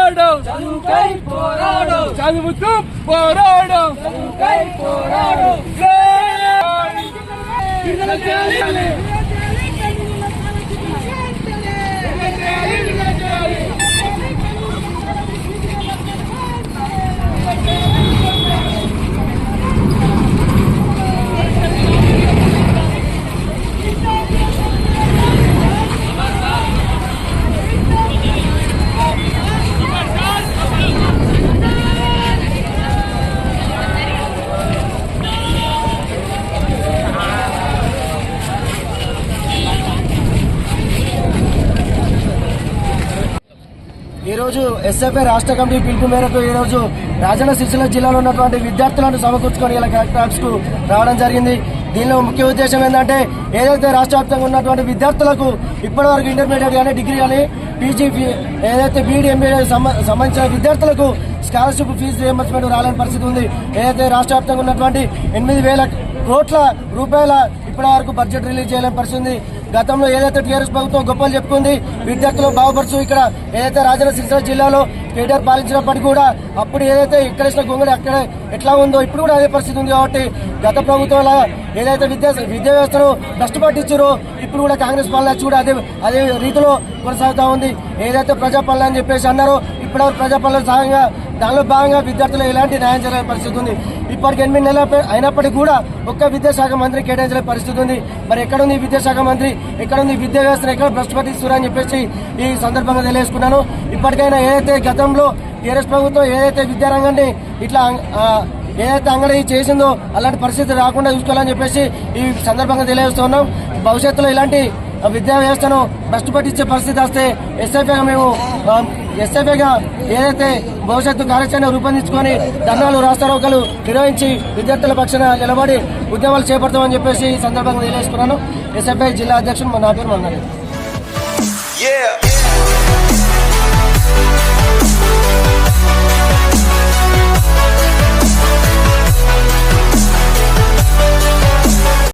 పోరాడు చదువుకై పోరాడు చదువుతూ పోరాడు చదువుకై పోరాడు ఈరోజు ఎస్ఎఫ్ఐ రాష్ట్ర కమిటీ పిలుపు మేరకు ఈ రోజు రాజన్న సిరిసిల్ల జిల్లాలో ఉన్నటువంటి విద్యార్థులను సమకూర్చుకొని ఇలా కు రావడం జరిగింది. దీనిలో ముఖ్య ఉద్దేశం ఏంటంటే ఏదైతే రాష్ట్ర వ్యాప్తంగా ఉన్నటువంటి విద్యార్థులకు ఇప్పటివరకు ఇంటర్మీడియట్ కానీ డిగ్రీ కానీ పీజీ ఏదైతే బీఈడి ఎంబీఏ సంబంధించిన విద్యార్థులకు స్కాలర్షిప్ ఫీజు రియంబర్స్మెంట్ రాలేని పరిస్థితి ఉంది. ఏదైతే రాష్ట్ర వ్యాప్తంగా ఉన్నటువంటి ఎనిమిది వేల కోట్ల రూపాయల ఇప్పటి వరకు బడ్జెట్ రిలీజ్ చేయలేని పరిస్థితి ఉంది గతంలో ఏదైతే టీఆర్ఎస్ ప్రభుత్వం గొప్పలు చెప్పుకుంది విద్యార్థులు బాగుపరచు ఇక్కడ ఏదైతే రాజన్న సిరిసిల్ల జిల్లాలో కేటీఆర్ పాలించినప్పటికీ కూడా అప్పుడు ఏదైతే ఎక్కడ ఇచ్చిన గొంగళి అక్కడ ఎట్లా ఉందో ఇప్పుడు కూడా అదే పరిస్థితి ఉంది కాబట్టి గత ప్రభుత్వం ఏదైతే విద్యా విద్యా వ్యవస్థను భ్రష్టు పట్టించారో ఇప్పుడు కూడా కాంగ్రెస్ పాలన కూడా అదే అదే రీతిలో కొనసాగుతూ ఉంది. ఏదైతే ప్రజాపాలన అని చెప్పేసి అన్నారో ఇప్పటివరకు ప్రజాపాలన సహాయంగా దానిలో భాగంగా విద్యార్థులు ఎలాంటి న్యాయం జరగని పరిస్థితి ఉంది? ఇప్పటికి ఎనిమిది నెలల అయినప్పటికీ కూడా ఒక్క విద్యాశాఖ మంత్రి కేటాయించిన పరిస్థితి ఉంది. మరి ఎక్కడుంది విద్యాశాఖ మంత్రి? ఎక్కడుంది విద్యా వ్యవస్థను? ఎక్కడ భ్రష్టు అని చెప్పేసి ఈ సందర్భంగా తెలియజేసుకున్నాను. ఇప్పటికైనా ఏదైతే గతంలో టీఆర్ఎస్ ప్రభుత్వం ఏదైతే విద్యారంగాన్ని ఇట్లా ఏదైతే అంగడి చేసిందో అలాంటి పరిస్థితి రాకుండా చూసుకోవాలని చెప్పేసి ఈ సందర్భంగా తెలియజేస్తున్నాం భవిష్యత్తులో ఇలాంటి విద్యా వ్యవస్థను భ్రష్టు పట్టించే పరిస్థితి వస్తే ఎస్ఎఫ్ఐగా మేము ఎస్ఎఫ్ఐగా ఏదైతే భవిష్యత్తు కార్యాచరణ రూపొందించుకొని ధర్నాలు రాస్తారోకలు నిర్వహించి విద్యార్థుల పక్షాన నిలబడి ఉద్యమాలు చేపడతామని చెప్పేసి ఈ సందర్భంగా తెలియజేసుకున్నాను ఎస్ఎఫ్ఐ జిల్లా అధ్యక్షుడు నా పేరు మంగళ